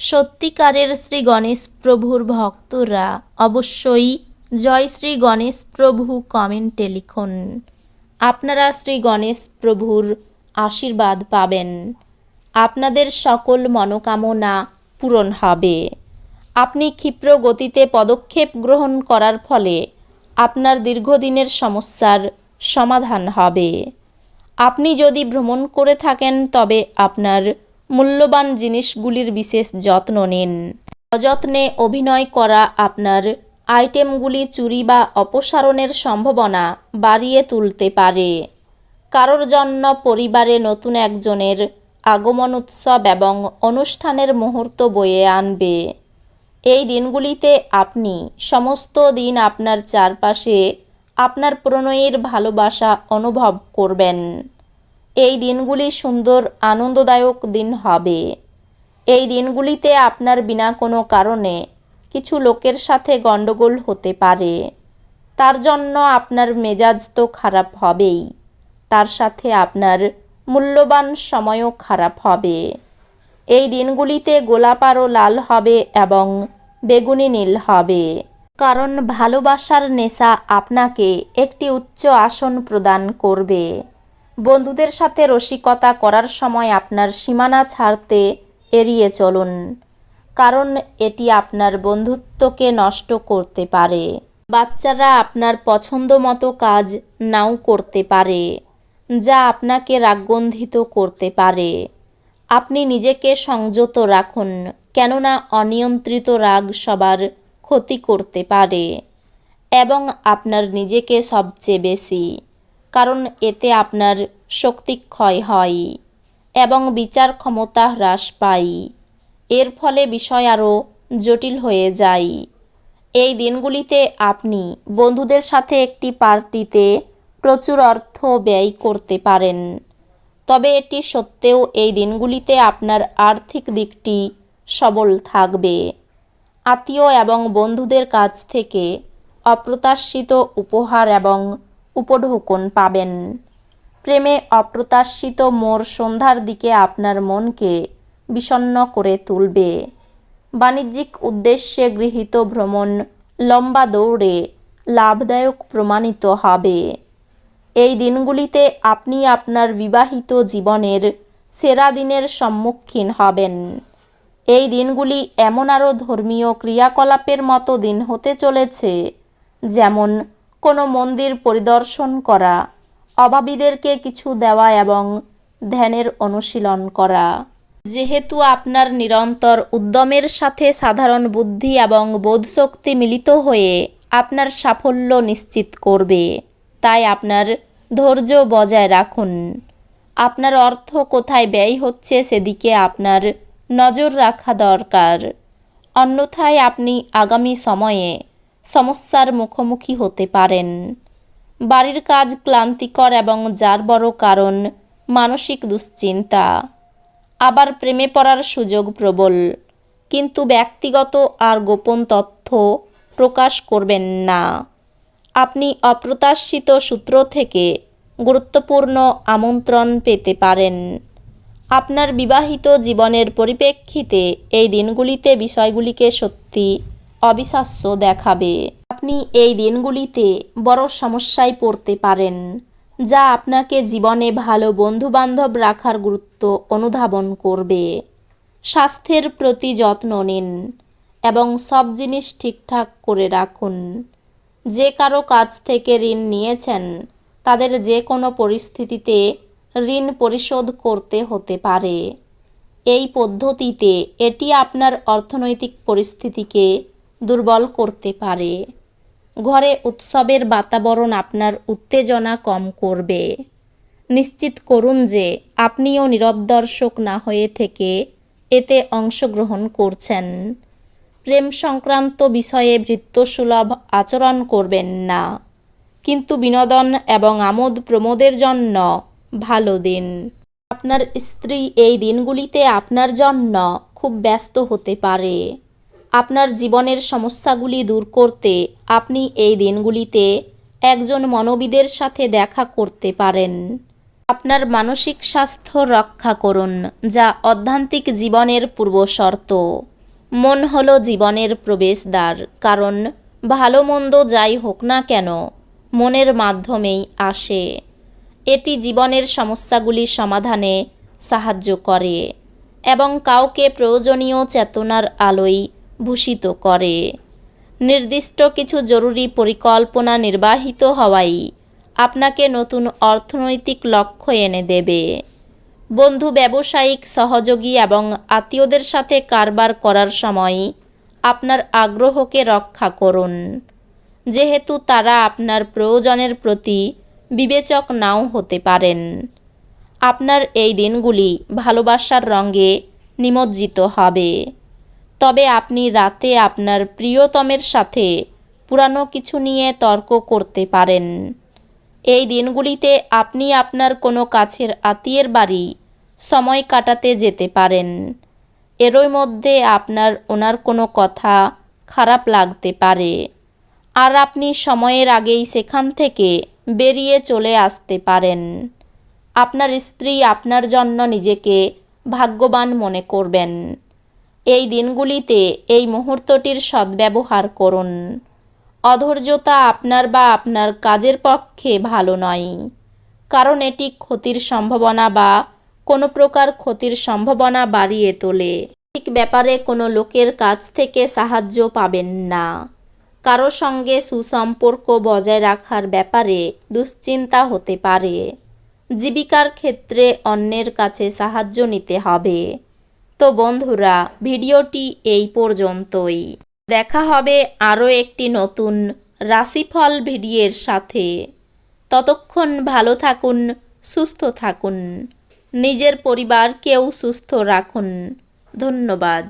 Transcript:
সত্যিকারের শ্রী গণেশ প্রভুর ভক্তরা অবশ্যই জয় শ্রী গণেশ প্রভু কমেন্টে লিখুন। আপনারা শ্রী গণেশ প্রভুর আশীর্বাদ পাবেন। আপনাদের সকল মনোকামনা পূরণ হবে। আপনি ক্ষিপ্র গতিতে পদক্ষেপ গ্রহণ করার ফলে আপনার দীর্ঘদিনের সমস্যার সমাধান হবে। আপনি যদি ভ্রমণ করে থাকেন, তবে আপনার মূল্যবান জিনিসগুলির বিশেষ যত্ন নিন। অযত্নে অভিনয় করা আপনার আইটেমগুলি চুরি বা অপসারণের সম্ভাবনা বাড়িয়ে তুলতে পারে। কারোর জন্য পরিবারে নতুন একজনের আগমন উৎসব এবং অনুষ্ঠানের মুহূর্ত বয়ে আনবে। এই দিনগুলিতে আপনি সমস্ত দিন আপনার চারপাশে আপনার প্রণয়ের ভালোবাসা অনুভব করবেন। এই দিনগুলি সুন্দর, আনন্দদায়ক দিন হবে। এই দিনগুলিতে আপনার বিনা কোনো কারণে কিছু লোকের সাথে গণ্ডগোল হতে পারে। তার জন্য আপনার মেজাজ তো খারাপ হবেই। তার সাথে আপনার মূল্যবান সময়ও খারাপ হবে। এই দিনগুলিতে গোলাপ আরও লাল হবে এবং বেগুনি নীল হবে। কারণ ভালোবাসার নেশা আপনাকে একটি উচ্চ আসন প্রদান করবে। বন্ধুদের সাথে রসিকতা করার সময় আপনার সীমানা ছাড়তে এড়িয়ে চলুন, কারণ এটি আপনার বন্ধুত্বকে নষ্ট করতে পারে। বাচ্চারা আপনার পছন্দ মতো কাজ নাও করতে পারে, যা আপনাকে রাগগন্ধিত করতে পারে। আপনি নিজেকে সংযত রাখুন, কেননা অনিয়ন্ত্রিত রাগ সবার ক্ষতি করতে পারে, এবং আপনার নিজেকে সবচেয়ে বেশি কারণ এতে আপনার শক্তি ক্ষয় হয় এবং বিচার ক্ষমতা হ্রাস পায়। এর ফলে বিষয় আরও জটিল হয়ে যায়। এই দিনগুলিতে আপনি বন্ধুদের সাথে একটি পার্টিতে প্রচুর অর্থ ব্যয় করতে পারেন। তবে এটি সত্ত্বেও এই দিনগুলিতে আপনার আর্থিক দিকটি সবল থাকবে। আত্মীয় এবং বন্ধুদের কাছ থেকে অপ্রত্যাশিত উপহার এবং উপঢৌকন পাবেন। প্রেমে অপ্রত্যাশিত মোর সন্ধ্যার দিকে আপনার মনকে বিষণ্ণ করে তুলবে। বাণিজ্যিক উদ্দেশ্যে গৃহীত ভ্রমণ লম্বা দৌড়ে লাভদায়ক প্রমাণিত হবে। এই দিনগুলিতে আপনি আপনার বিবাহিত জীবনের সেরা দিনের সম্মুখীন হবেন। এই দিনগুলি এমন আরও ধর্মীয় ক্রিয়াকলাপের মতো দিন হতে চলেছে, যেমন কোনো মন্দির পরিদর্শন করা অভাবীদেরকে কিছু দেওয়া এবং ধ্যানের অনুশীলন করা। যেহেতু আপনার নিরন্তর উদ্যমের সাথে সাধারণ বুদ্ধি এবং বোধশক্তি মিলিত হয়ে আপনার সাফল্য নিশ্চিত করবে, তাই আপনার ধৈর্য বজায় রাখুন। আপনার অর্থ কোথায় ব্যয় হচ্ছে সেদিকে আপনার নজর রাখা দরকার। অন্যথায় আপনি আগামী সময়ে সমস্যার মুখোমুখি হতে পারেন। বাড়ির কাজ ক্লান্তিকর এবং যার বড় কারণ মানসিক দুশ্চিন্তা। আবার প্রেমে পড়ার সুযোগ প্রবল, কিন্তু ব্যক্তিগত আর গোপন তথ্য প্রকাশ করবেন না। আপনি অপ্রত্যাশিত সূত্র থেকে গুরুত্বপূর্ণ আমন্ত্রণ পেতে পারেন। আপনার বিবাহিত জীবনের পরিপ্রেক্ষিতে এই দিনগুলিতে বিষয়গুলিকে সত্যি অবিশ্বাস্য দেখাবে। আপনি এই দিনগুলিতে বড় সমস্যায় পড়তে পারেন, যা আপনাকে জীবনে ভালো বন্ধুবান্ধব রাখার গুরুত্ব অনুধাবন করবে। স্বাস্থ্যের প্রতি যত্ন নিন এবং সব জিনিস ঠিকঠাক করে রাখুন। যে কারও কাছ থেকে ঋণ নিয়েছেন, তাদের যে কোনো পরিস্থিতিতে ঋণ পরিশোধ করতে হতে পারে। এই পদ্ধতিতে এটি আপনার অর্থনৈতিক পরিস্থিতিকে দুর্বল করতে পারে। ঘরে উৎসবের বাতাবরণ আপনার উত্তেজনা কম করবে। নিশ্চিত করুন যে আপনিও নীরব দর্শক না হয়ে থেকে এতে অংশগ্রহণ করছেন। প্রেম সংক্রান্ত বিষয়ে ভৃত্যসুলভ আচরণ করবেন না। কিন্তু বিনোদন এবং আমোদ প্রমোদের জন্য ভালো দিন। আপনার স্ত্রী এই দিনগুলিতে আপনার জন্য খুব ব্যস্ত হতে পারে। আপনার জীবনের সমস্যাগুলি দূর করতে আপনি এই দিনগুলিতে একজন মনোবিদের সাথে দেখা করতে পারেন। আপনার মানসিক স্বাস্থ্য রক্ষা করুন, যা অধ্যান্তিক জীবনের পূর্বশর্ত মন হলো জীবনের প্রবেশদ্বার, কারণ ভালো মন্দ যাই হোক না কেন, মনের মাধ্যমেই আসে। এটি জীবনের সমস্যাগুলি সমাধানে সাহায্য করে এবং কাউকে প্রয়োজনীয় চেতনার আলোয় ভূষিত করে। নির্দিষ্ট কিছু জরুরি পরিকল্পনা নির্বাহিত হওয়াই আপনাকে নতুন অর্থনৈতিক লক্ষ্য এনে দেবে। বন্ধু, ব্যবসায়িক, সহযোগী এবং আত্মীয়দের সাথে কারবার করার সময় আপনার আগ্রহকে রক্ষা করুন। যেহেতু তারা আপনার প্রয়োজনের প্রতি বিবেচক নাও হতে পারেন। আপনার এই দিনগুলি ভালোবাসার রঙে নিমজ্জিত হবে। তবে আপনি রাতে আপনার প্রিয়তমের সাথে পুরানো কিছু নিয়ে তর্ক করতে পারেন। এই দিনগুলিতে আপনি আপনার কোনো কাছের আত্মীয়ের বাড়ি সময় কাটাতে যেতে পারেন। এরই মধ্যে আপনার ওনার কোনো কথা খারাপ লাগতে পারে। আর আপনি সময়ের আগেই সেখান থেকে বেরিয়ে চলে আসতে পারেন। আপনার স্ত্রী আপনার জন্য নিজেকে ভাগ্যবান মনে করবেন। এই দিনগুলিতে এই মুহূর্তটির সদ্ব্যবহার করুন। অধৈর্যতা আপনার বা আপনার কাজের পক্ষে ভালো নয়, কারণ এটি ক্ষতির সম্ভাবনা বা কোনো প্রকার ক্ষতির সম্ভাবনা বাড়িয়ে তোলে। ঠিক ব্যাপারে কোনো লোকের কাছ থেকে সাহায্য পাবেন না। কারও সঙ্গে সুসম্পর্ক বজায় রাখার ব্যাপারে দুশ্চিন্তা হতে পারে। জীবিকার ক্ষেত্রে অন্যের কাছে সাহায্য নিতে হবে। তো বন্ধুরা, ভিডিওটি এই পর্যন্তই। দেখা হবে আরও একটি নতুন রাশিফল ভিডিওর সাথে। ততক্ষণ ভালো থাকুন, সুস্থ থাকুন। নিজের পরিবারকেও সুস্থ রাখুন। ধন্যবাদ।